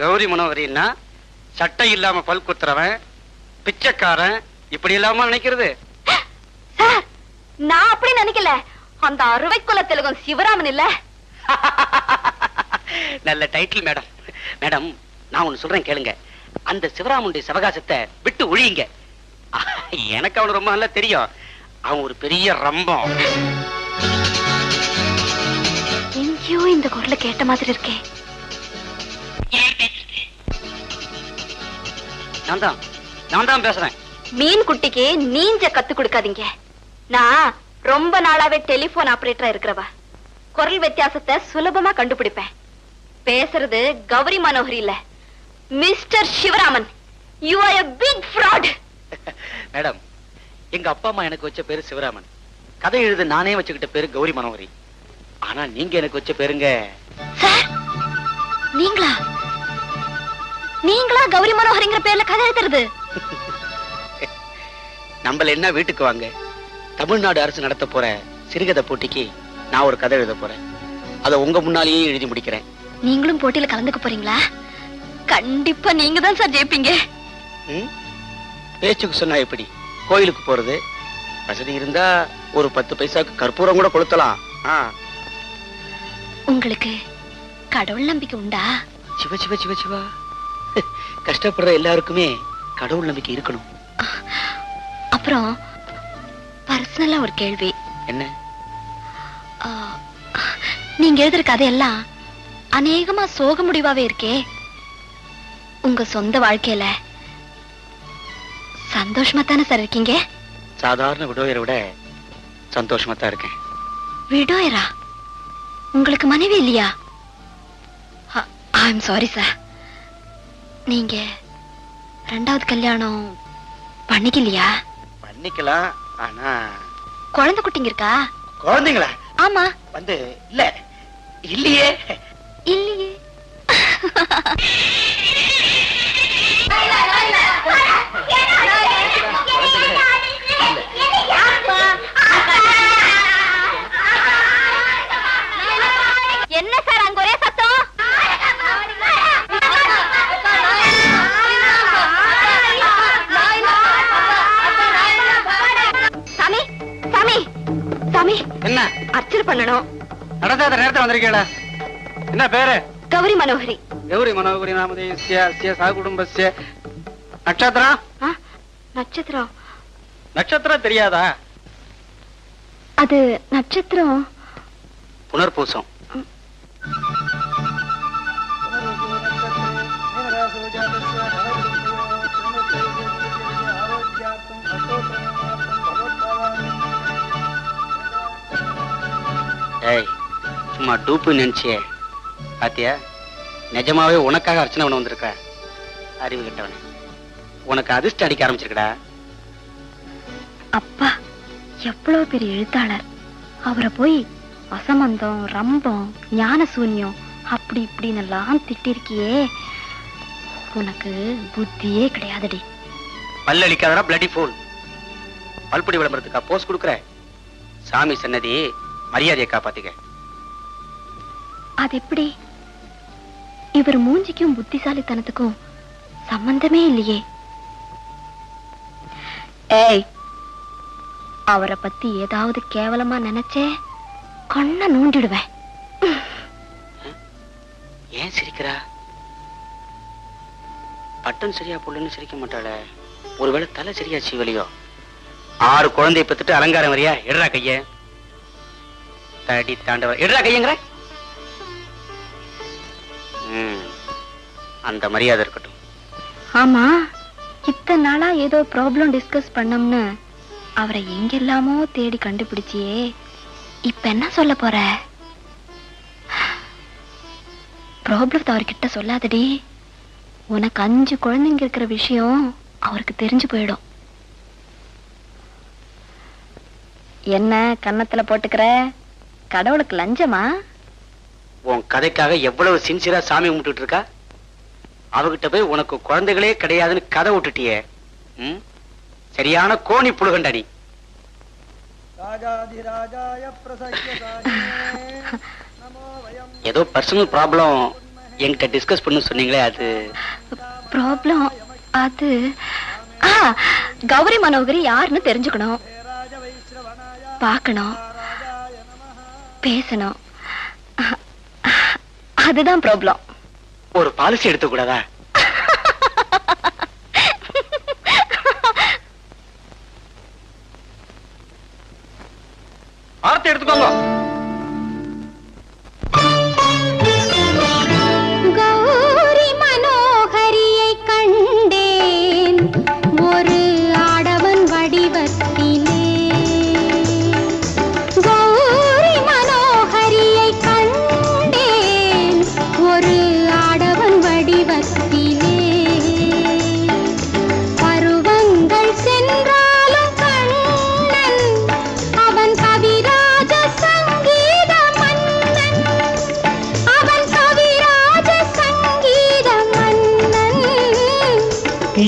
கௌரி மனோகரின்னா சட்டை இல்லாம பல் குத்துறவன் பிச்சைக்காரன் இப்படி இல்லாம நினைக்கிறது. நான் அப்படி நினைக்கல. அந்த அறுவை குல திலகம் சிவராமன் இல்ல. நல்ல டைட்டில் மேடம் மேடம் நான் ஒண்ணு சொல்றேன் கேளுங்க. அந்த சிவராமுடைய சிவகாசத்தை விட்டு ஒழியுங்க. எனக்கு அவனு ரொம்ப நல்லா தெரியும். அவன் ஒரு பெரிய ரம்பம். எங்கேயோ இந்த குரலை கேட்ட மாதிரி இருக்கே. நான் தான். நான் தான் பேசுறேன். மீன் குட்டிக்கு நீஞ்ச கத்து கொடுக்காதீங்க. நான் ரொம்ப நாளாவே டெலிபோன் ஆபரேட்டரா இருக்கிறவா. குரல் வித்தியாசத்தை சுலபமா கண்டுபிடிப்பேன். பேசுறது கௌரி மனோகரி இல்ல. Mister Sivaraman. You are a big fraud madam எங்க அப்பா அம்மா எனக்கு வச்ச பேரு சிவராமன். கதை எழுத நானே வச்சுக்கிட்ட பேரு கௌரி மனோகரி. ஆனா நீங்க எனக்கு வச்ச பேருங்க சார் நீங்களா? நீங்களா கௌரி மனோகரிங்கிற பேர்ல கதை எழுதுறது? நம்மள என்ன வீட்டுக்கு வாங்க? தமிழ்நாடு அரசு நடத்த போற சிறுகதை போட்டிக்கு நான் ஒரு கதை எழுத போறேன். அதை உங்க முன்னாலேயே எழுதி முடிக்கிறேன். நீங்களும் போட்டியில கலந்துக்க போறீங்களா? கண்டிப்பா நீங்க தான் சார் ஜெயிப்பீங்க? பேச்சுக்கு சொன்னா எப்படி? கோயிலுக்கு போறது? வசதி இருந்தா ஒரு பத்து பைசாக்கு கற்பூரம் கூட கொளுத்தலாம். உங்களுக்கு கடவுள் நம்பிக்கை உண்டா? சிவ சிவ சிவ சிவா. கஷ்டப்படுற எல்லாருக்குமே கடவுள் நம்பிக்கை இருக்கணும். அப்புறம் பர்சனலா ஒரு கேள்வி. என்ன? நீங்க எழுதுற கதையெல்லாம் அநேகமா சோக முடிவாவே இருக்கே. உங்க சொந்த வாழ்க்கையில சந்தோஷமா தானே சார் இருக்கீங்க? சாதாரண விடோயரை விட சந்தோஷமா தான் இருக்கேன். விடோயரா? உங்களுக்கு மனைவி இல்லையா? ஐ எம் சாரி சார் நீங்க ரெண்டாவது கல்யாணம் பண்ணிக்கலையா? பண்ணிக்கலாம் ஆனா குழந்தை குட்டிங்க இருக்கா? குழந்தைங்களா? ஆமா. வந்து இல்ல இல்லையே. இல்லையே. அர்ச்சனை பண்ணணும். நடந்தாத நேரத்துல வந்திருக்கீங்களா? என்ன பேரு? கௌரி மனோகரி. கௌரி மனோகரி நாமதேசிய சா குடும்பஸ்ய நட்சத்திரம்? நட்சத்திரம். நட்சத்திரம் தெரியாதா? அது நட்சத்திரம். புனர்பூசம். ஏய் சும்மா டூப்பு நினைச்சியே. பாத்தியா? நிஜமாவே உனக்காக அர்ச்சனை பண்ண வந்திருக்க. அறிவு கிட்டவனே. உனக்கு அதிர்ஷ்டம் அடிக்க ஆரம்பிச்சிருக்கடா. அப்பா எவ்வளவு பெரிய எழுத்தாளர். அவரை போய் அசமந்தம் ரம்பம் ஞான சூன்யம் அப்படி இப்படின்னு எல்லாம் திட்டிருக்கியே. உனக்கு புத்தியே கிடையாதுடி. பல்லளிக்காதடா பிளடி ஃபூல் பல்படி விளம்பரத்துக்கா போஸ்ட் கொடுக்குற. சாமி சன்னதி மரியாதையை காப்பாத்திக்க. அது எப்படி இவர் மூஞ்சிக்கும் புத்திசாலித்தனத்துக்கும் சம்பந்தமே இல்லையே ஏய் அவரை பத்தி ஏதாவது கேவலமா நினைச்சே கண்ண நூண்டிடுவேன் ஏன் சிரிக்கிறா பட்டன் சரியா புள்ளுன்னு சிரிக்க மாட்டாள ஒருவேளை தலை சரியா சீவலியோ ஆறு குழந்தைய பெத்துட்டு அலங்காரம் வரியா எடுறா கைய தடி தாண்டவர் எடுறா கையங்கிற அந்த மரியாதை இருக்கட்டும். ஆமா இத்தனை நாளா ஏதோ ப்ராப்ளம் டிஸ்கஸ் பண்ணோம்னு அவரை எங்கெல்லாமோ தேடி கண்டுபிடிச்சியே. இப்ப என்ன சொல்ல போற? ப்ராப்ளத்தை அவர்கிட்ட சொல்லாதடி. உனக்கு அஞ்சு குழந்தைங்க இருக்கிற விஷயம் அவருக்கு தெரிஞ்சு போயிடும். என்ன கன்னத்துல போட்டுக்கிற? கடவுளுக்கு லஞ்சமா? உன் கதைக்காக எவ்வளவு சின்சியரா சாமி கும்பிட்டுட்டு இருக்கா? அவகிட்ட போய் உனக்கு குழந்தைகளே கிடையாதுன்னு கதை விட்டுட்டியே. ம்? சரியான கோணி புழுகண்டா நீ. ராஜாதிராஜாய பிரசக்கிய சாயினே நமோ வயம் ஏதோ பர்சனல் ப்ராப்ளம் என்கிட்ட டிஸ்கஸ் பண்ணு சொன்னீங்களே அது. ப்ராப்ளம் அது? ஆ, கௌரி மனோகரி யாருன்னு தெரிஞ்சுக்கணும். பார்க்கணும். பேசணும். அதுதான் ப்ராப்ளம் ஒரு பாலிசி எடுத்துக்கூடாதா ஆர்த்தி எடுத்துக்கோங்க.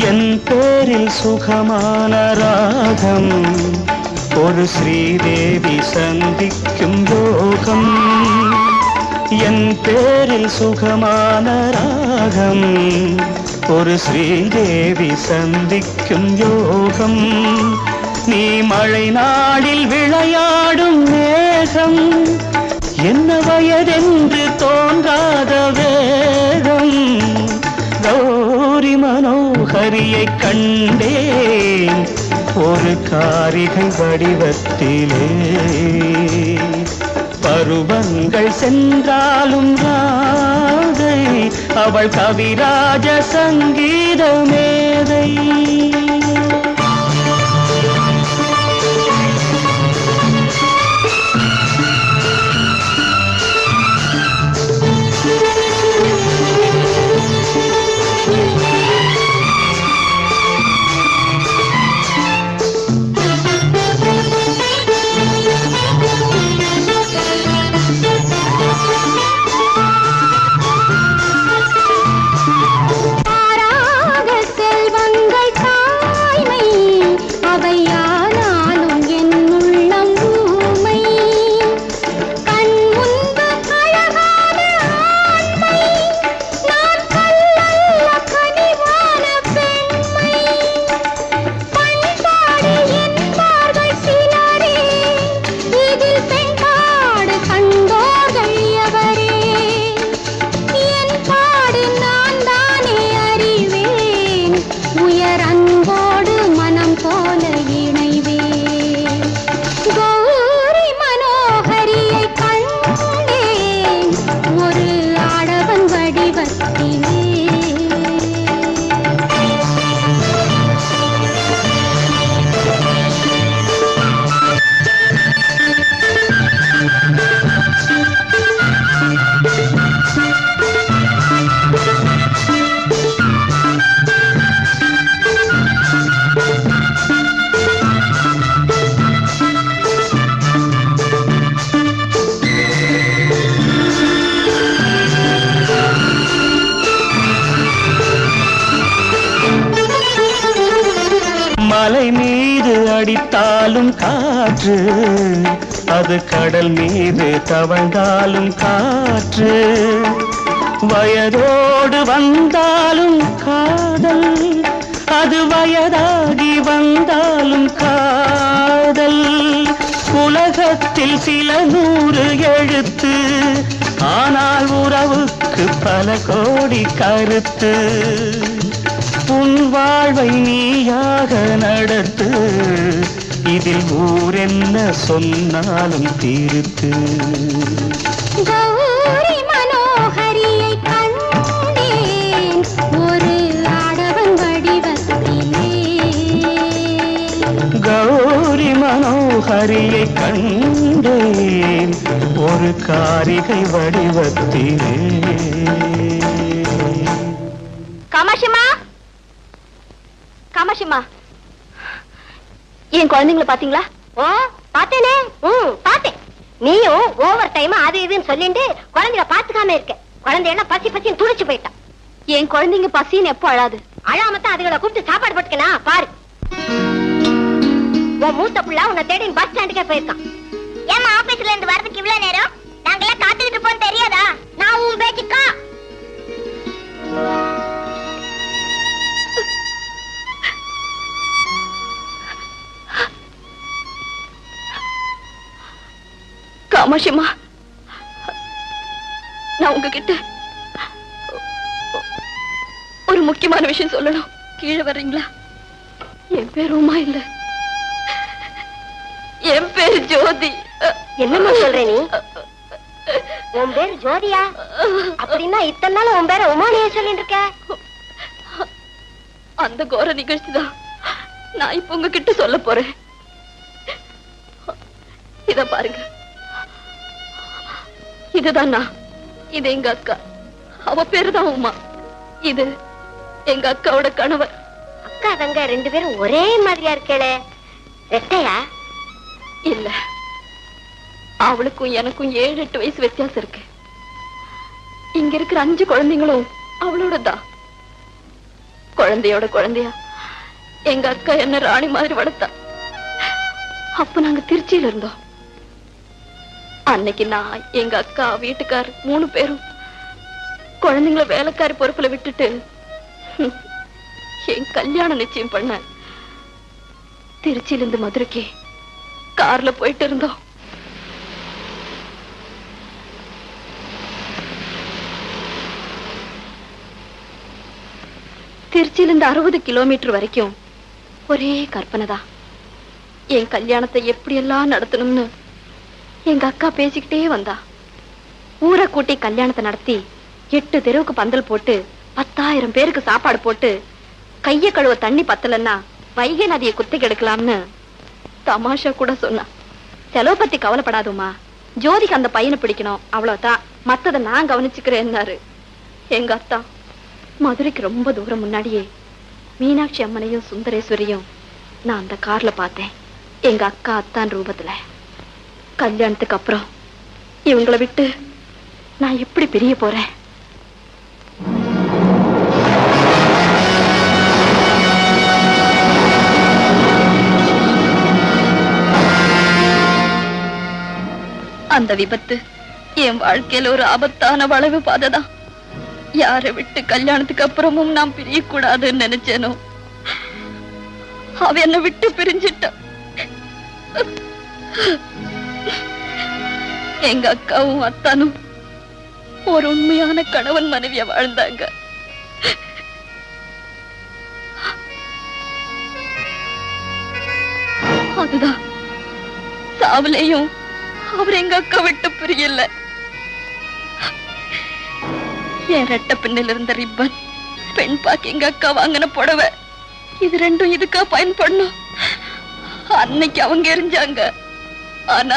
என் பேரில் சுகமான ராகம். ஒரு ஸ்ரீதேவி சந்திக்கும் யோகம். என் பேரில் சுகமான ராகம். ஒரு ஸ்ரீதேவி சந்திக்கும் யோகம். நீ மழை நாடில் விளையாடும் மேகம். என்ன வயதென்று தோன்றாத வேகம் மனோகரியை கண்டேன். ஒரு காரிகை வடிவத்திலே பருவங்கள் சென்றாலும் ராதை அவள் கவிராஜ சங்கீத மலை மீது அடித்தாலும் காற்று அது கடல் மீது தவழ்ந்தாலும் காற்று. வயதோடு வந்தாலும் காதல் அது வயதாகி வந்தாலும் காதல். உலகத்தில் சில நூறு எழுத்து ஆனால் உறவுக்கு பல கோடி கருத்து. உன் வாழ்வை நீயாக நடத்து இதில் ஊரென்ன சொன்னாலும் தீர்த்து. கௌரி மனோகரியை கண்டேன் ஒரு ஆடவன் வடிவத்திலே. கௌரி மனோகரியை கண்டேன் என் குழந்தைங்களை பாத்தீங்களா ஓ பார்த்தேனே. ம் பார்த்தேன். நீயும் ஓவர் டைம் அது இதுன்னு சொல்லிட்டு குழந்தைய பாத்துக்காம இருக்க. குழந்தையெல்லாம் பசி பசின்னு துடிச்சு போயிட்டான். என் குழந்தைங்க பசின்னு எப்போ அழாது? அழாமத்தான் அதுகளை கூப்பிட்டு சாப்பாடு போட்டுக்கலாம் பாரு. உன் மூத்த புள்ள உன்னை தேடி பஸ் ஸ்டாண்டுக்கே போயிருக்கான். ஏமா ஆபீஸ்ல இருந்து வரதுக்கு இவ்வளவு நேரம்? நாங்கெல்லாம் காத்துக்கிட்டு போன்னு தெரியாதா? நான் உன் பேச்சுக்கா? காமாட்சியம்மா நான் உங்ககிட்ட ஒரு முக்கியமான விஷயம் சொல்லணும். கீழே வர்றீங்களா? என் பேர் உமா இல்ல. என் பேர் ஜோதி. என்னம்மா சொல்ற நீ? உன் பேர் ஜோதியா? அப்படின்னா இத்தனை நாள் உன் பேரை உமானியே சொல்லிட்டு இருக்க அந்த கோர நிகழ்ச்சி தான் நான் இப்ப உங்ககிட்ட சொல்ல போறேன். இத பாருங்க. இதுதான்? நான் இது எங்க அக்கா. அவ பேரு தான் உமா. இது எங்க அக்காவோட கணவர். அக்கா தங்க ரெண்டு பேரும் ஒரே மாதிரியா இருக்கேளே. ரெட்டையா? இல்ல. அவளுக்கும் எனக்கும் ஏழு எட்டு வயசு வித்தியாசம் இருக்கு. இங்க இருக்கிற அஞ்சு குழந்தைங்களும் அவளோட தான் குழந்தையோட குழந்தையா. எங்க அக்கா என்ன ராணி மாதிரி வளர்த்தா. அப்ப நாங்க திருச்சியில இருந்தோம். அன்னைக்கு நான் எங்க அக்கா வீட்டுக்கார் மூணு பேரும் குழந்தைங்கள வேலைக்காரி பொறுப்புல விட்டுட்டு என் கல்யாணம் நிச்சயம் பண்ண திருச்சியிலிருந்து மதுரைக்கு கார்ல போயிட்டு இருந்தோம். திருச்சியிலிருந்து அறுபது கிலோமீட்டர் வரைக்கும் ஒரே கற்பனை தான் என் கல்யாணத்தை எப்படியெல்லாம் நடத்தணும்னு எங்க அக்கா பேசிக்கிட்டே வந்தா. ஊரை கூட்டி கல்யாணத்தை நடத்தி எட்டு தெருவுக்கு பந்தல் போட்டு பத்தாயிரம் பேருக்கு சாப்பாடு போட்டு கைய கழுவ தண்ணி பத்தலன்னா வைகை நதியை குத்தி கெடுக்கலாம்னு தமாஷா கூட சொன்னா. செலவு பத்தி கவலைப்படாதுமா ஜோதிக்கு அந்த பையனை பிடிக்கணும். அவ்வளவுதான். மத்தத நான் கவனிச்சுக்கிறேன்னாரு. எங்க அத்தா. மதுரைக்கு ரொம்ப தூரம் முன்னாடியே மீனாட்சி அம்மனையும் சுந்தரேஸ்வரியும் நான் அந்த கார்ல பார்த்தேன். எங்க அக்கா அத்தான் ரூபத்துல. கல்யாணத்துக்கு அப்புறம். இவங்கள விட்டு நான் எப்படி பிரிய போறேன்? அந்த விபத்து என் வாழ்க்கையில ஒரு ஆபத்தான வளைவு பாதைதான் யாரை விட்டு கல்யாணத்துக்கு அப்புறமும் நான் பிரியக்கூடாதுன்னு நினைச்சேனோ அவ என்னை விட்டு பிரிஞ்சிட்டா. எங்க அக்காவும் அத்தானும் ஒரு உண்மையான கணவன் மனைவிய வாழ்ந்தாங்க. அதுதான். சாவுலையும் அவர் எங்க அக்கா விட்டு பிரியல. என் ரெட்ட பின்னில் இருந்த ரிப்பன் பெண் பாக்கு எங்க அக்கா வாங்கின புடவை இது ரெண்டும் இதுக்கா பயன்படணும். அன்னைக்கு அவங்க எரிஞ்சாங்க. ஆனா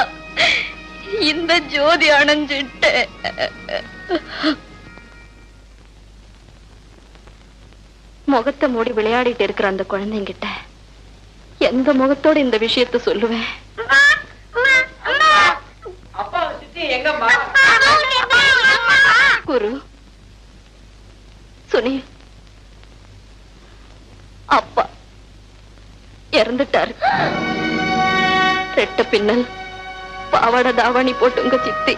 இந்த ஜோதி அணைஞ்சிட்டு. முகத்தை மூடி விளையாடிட்டு இருக்கிற அந்த குழந்தைங்கிட்ட எந்த முகத்தோட இந்த விஷயத்த சொல்லுவேன்? குரு ரெட்ட பின்னல் பாவாட தாவணி போட்டுங்க சித்தி.